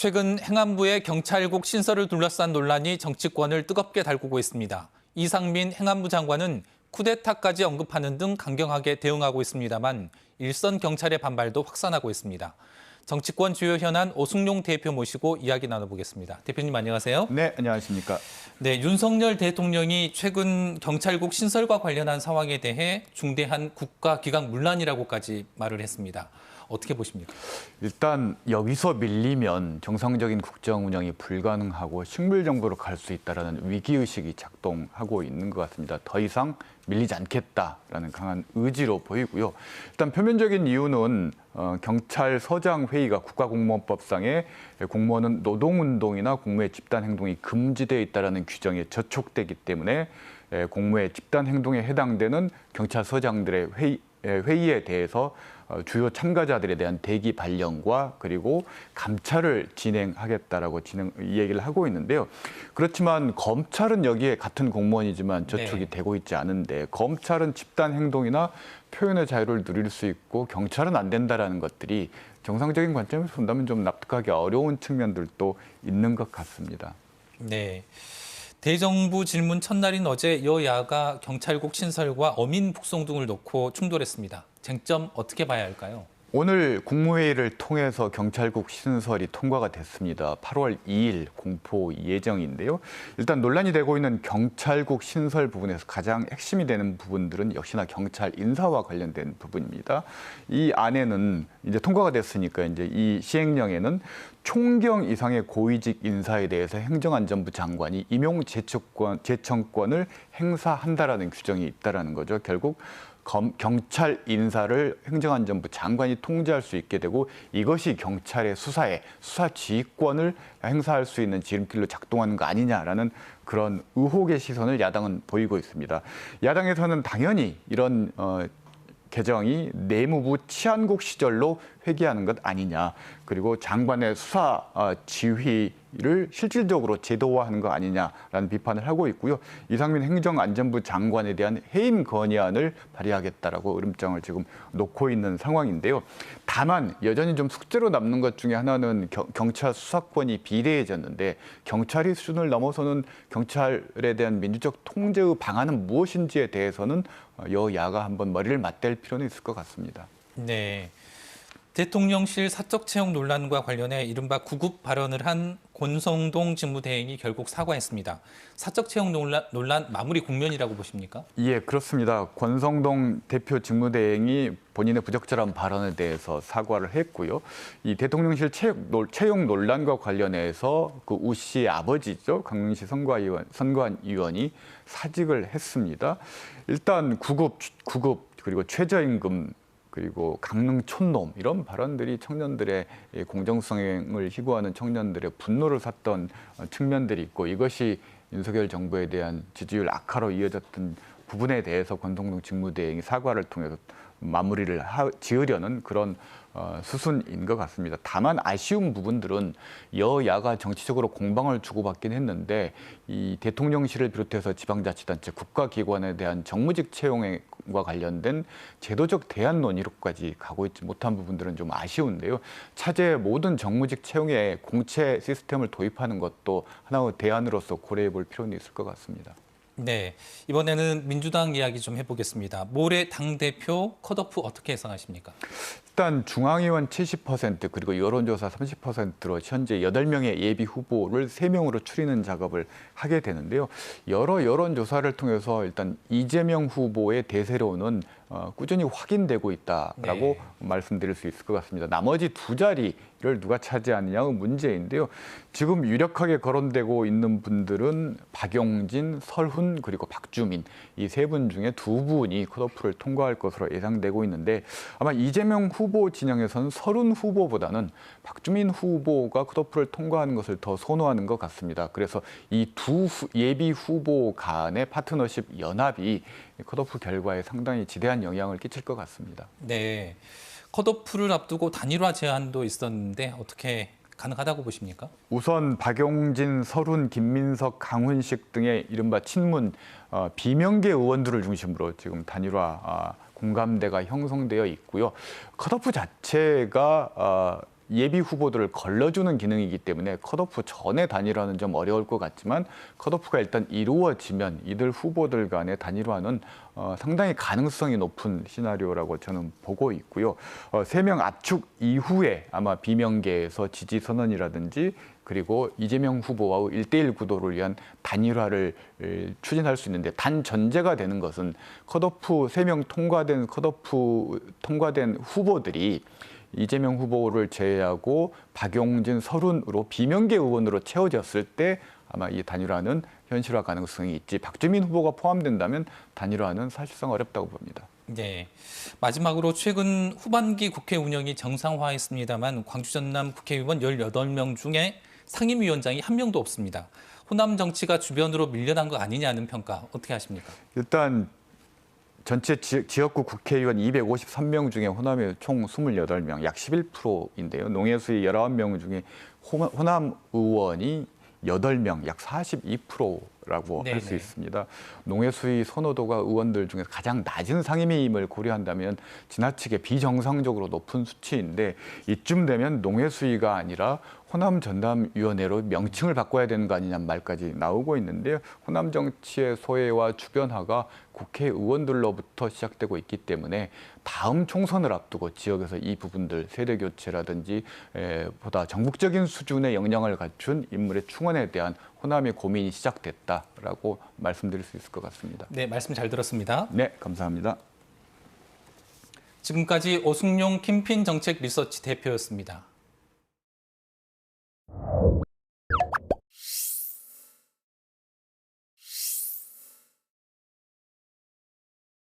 최근 행안부의 경찰국 신설을 둘러싼 논란이 정치권을 뜨겁게 달구고 있습니다. 이상민 행안부 장관은 쿠데타까지 언급하는 등 강경하게 대응하고 있습니다만 일선 경찰의 반발도 확산하고 있습니다. 정치권 주요 현안 오승용 대표 모시고 이야기 나눠보겠습니다. 대표님 안녕하세요. 네, 안녕하십니까. 네, 윤석열 대통령이 최근 경찰국 신설과 관련한 상황에 대해 중대한 국가 기강 문란이라고까지 말을 했습니다. 어떻게 보십니까? 일단 여기서 밀리면 정상적인 국정 운영이 불가능하고 식물 정부로 갈 수 있다라는 위기 의식이 작동하고 있는 것 같습니다. 더 이상 밀리지 않겠다라는 강한 의지로 보이고요. 일단 표면적인 이유는 어, 경찰서장 회의가 국가공무원법상에 공무원은 노동운동이나 공무의 집단 행동이 금지되어 있다라는 규정에 저촉되기 때문에 에, 공무의 집단 행동에 해당되는 경찰서장들의 회의, 에, 회의에 대해서 어, 주요 참가자들에 대한 대기 발령과 그리고 감찰을 진행하겠다라고 진행 이 얘기를 하고 있는데요. 그렇지만 검찰은 여기에 같은 공무원이지만 저촉이 네. 되고 있지 않은데 검찰은 집단 행동이나 표현의 자유를 누릴 수 있고 경찰은 안 된다라는 것들이 정상적인 관점에서 본다면 좀 납득하기 어려운 측면들도 있는 것 같습니다. 네. 대정부 질문 첫날인 어제 여야가 경찰국 신설과 어민 북송 등을 놓고 충돌했습니다. 쟁점 어떻게 봐야 할까요? 오늘 국무회의를 통해서 경찰국 신설이 통과가 됐습니다. 8월 2일 공포 예정인데요. 일단 논란이 되고 있는 경찰국 신설 부분에서 가장 핵심이 되는 부분들은 역시나 경찰 인사와 관련된 부분입니다. 이 안에는 이제 통과가 됐으니까 이제 이 시행령에는 총경 이상의 고위직 인사에 대해서 행정안전부 장관이 임용 제청권, 제청권을 행사한다라는 규정이 있다라는 거죠. 결국 검, 경찰 인사를 행정안전부 장관이 통제할 수 있게 되고 이것이 경찰의 수사에 수사 지휘권을 행사할 수 있는 지름길로 작동하는 거 아니냐라는 그런 의혹의 시선을 야당은 보이고 있습니다. 야당에서는 당연히 이런 어, 개정이 내무부 치안국 시절로 회귀하는 것 아니냐. 그리고 장관의 수사 어, 지휘 를 실질적으로 제도화하는 거 아니냐라는 비판을 하고 있고요. 이상민 행정안전부 장관에 대한 해임 건의안을 발의하겠다라고 으름장을 지금 놓고 있는 상황인데요. 다만 여전히 좀 숙제로 남는 것 중에 하나는 경, 경찰 수사권이 비대해졌는데 경찰이 수준을 넘어서는 경찰에 대한 민주적 통제의 방안은 무엇인지에 대해서는 어, 여야가 한번 머리를 맞댈 필요는 있을 것 같습니다. 네. 대통령실 사적 채용 논란과 관련해 이른바 구급 발언을 한 권성동 직무대행이 결국 사과했습니다. 사적 채용 논란, 논란 마무리 국면이라고 보십니까? 예, 그렇습니다. 권성동 대표 직무대행이 본인의 부적절한 발언에 대해서 사과를 했고요. 이 대통령실 채용, 논란과 관련해서 그 우 씨의 아버지죠. 강릉시 선관위원, 선관위원이 사직을 했습니다. 일단 구급, 구급 그리고 최저임금 그리고 강릉 촌놈 이런 발언들이 청년들의 이 공정성을 희구하는 청년들의 분노를 샀던 어, 측면들이 있고 이것이 윤석열 정부에 대한 지지율 악화로 이어졌던 부분에 대해서 권성동 직무대행이 사과를 통해서 마무리를 하, 지으려는 그런 어, 수순인 것 같습니다. 다만 아쉬운 부분들은 여야가 정치적으로 공방을 주고받긴 했는데 이 대통령실을 비롯해서 지방자치단체 국가기관에 대한 정무직 채용과 관련된 제도적 대안 논의로까지 가고 있지 못한 부분들은 좀 아쉬운데요. 차제 모든 정무직 채용에 공채 시스템을 도입하는 것도 하나의 대안으로서 고려해 볼 필요는 있을 것 같습니다. 네. 이번에는 민주당 이야기 좀 해보겠습니다. 모레 당대표 컷오프 어떻게 예상하십니까? 일단 중앙의원 70% 그리고 여론조사 30%로 현재 8명의 예비 후보를 3명으로 추리는 작업을 하게 되는데요. 여러 여론조사를 통해서 일단 이재명 후보의 대세로는 어, 꾸준히 확인되고 있다라고 네. 말씀드릴 수 있을 것 같습니다. 나머지 두 자리를 누가 차지하느냐의 문제인데요. 지금 유력하게 거론되고 있는 분들은 박용진, 설훈 그리고 박주민 이 세 분 중에 두 분이 컷오프를 통과할 것으로 예상되고 있는데 아마 이재명 후보 진영에서는 설훈 후보보다는 박주민 후보가 컷오프를 통과하는 것을 더 선호하는 것 같습니다. 그래서 이 두 예비 후보 간의 파트너십 연합이 컷오프 결과에 상당히 지대한 영향을 끼칠 것 같습니다. 네. 컷오프를 앞두고 단일화 제안도 있었는데 어떻게 가능하다고 보십니까? 우선 박용진, 설훈, 김민석, 강훈식 등의 이른바 친문 어, 비명계 의원들을 중심으로 지금 단일화 아, 공감대가 형성되어 있고요. 컷오프 자체가 어, 예비 후보들을 걸러주는 기능이기 때문에 컷오프 전에 단일화는 좀 어려울 것 같지만 컷오프가 일단 이루어지면 이들 후보들 간의 단일화는 어, 상당히 가능성이 높은 시나리오라고 저는 보고 있고요. 어, 세명 압축 이후에 아마 비명계에서 지지 선언이라든지 그리고 이재명 후보와의 일대일 구도를 위한 단일화를 에, 추진할 수 있는데 단 전제가 되는 것은 컷오프 세 명 통과된 컷오프 통과된 후보들이 이재명 후보를 제외하고 박용진, 서른으로 비명계 의원으로 채워졌을 때 아마 이 단일화는 현실화 가능성이 있지 박주민 후보가 포함된다면 단일화는 사실상 어렵다고 봅니다. 네. 마지막으로 최근 후반기 국회 운영이 정상화했습니다만 광주 전남 국회의원 18명 중에 상임위원장이 한 명도 없습니다. 호남 정치가 주변으로 밀려난 거 아니냐는 평가 어떻게 하십니까? 일단 전체 지, 지역구 국회의원 253명 중에 호남의 총 28명, 약 11%인데요. 농해수의 19명 중에 호, 호남 의원이 8명, 약 42% 라고 할 수. 있습니다. 농해수의 선호도가 의원들 중에서 가장 낮은 상임위임을 고려한다면 지나치게 비정상적으로 높은 수치인데 이쯤 되면 농해 수위가 아니라 호남 전담위원회로 명칭을 바꿔야 되는 거 아니냐는 말까지 나오고 있는데요. 호남 정치의 소외와 주변화가 국회의원들로부터 시작되고 있기 때문에 다음 총선을 앞두고 지역에서 이 부분들 세대 교체라든지 에, 보다 전국적인 수준의 역량을 갖춘 인물의 충원에 대한 호남의 고민이 시작됐다라고 말씀드릴 수 있을 것 같습니다. 네, 말씀 잘 들었습니다. 네, 감사합니다. 지금까지 오승용 캠핑 정책 리서치 대표였습니다.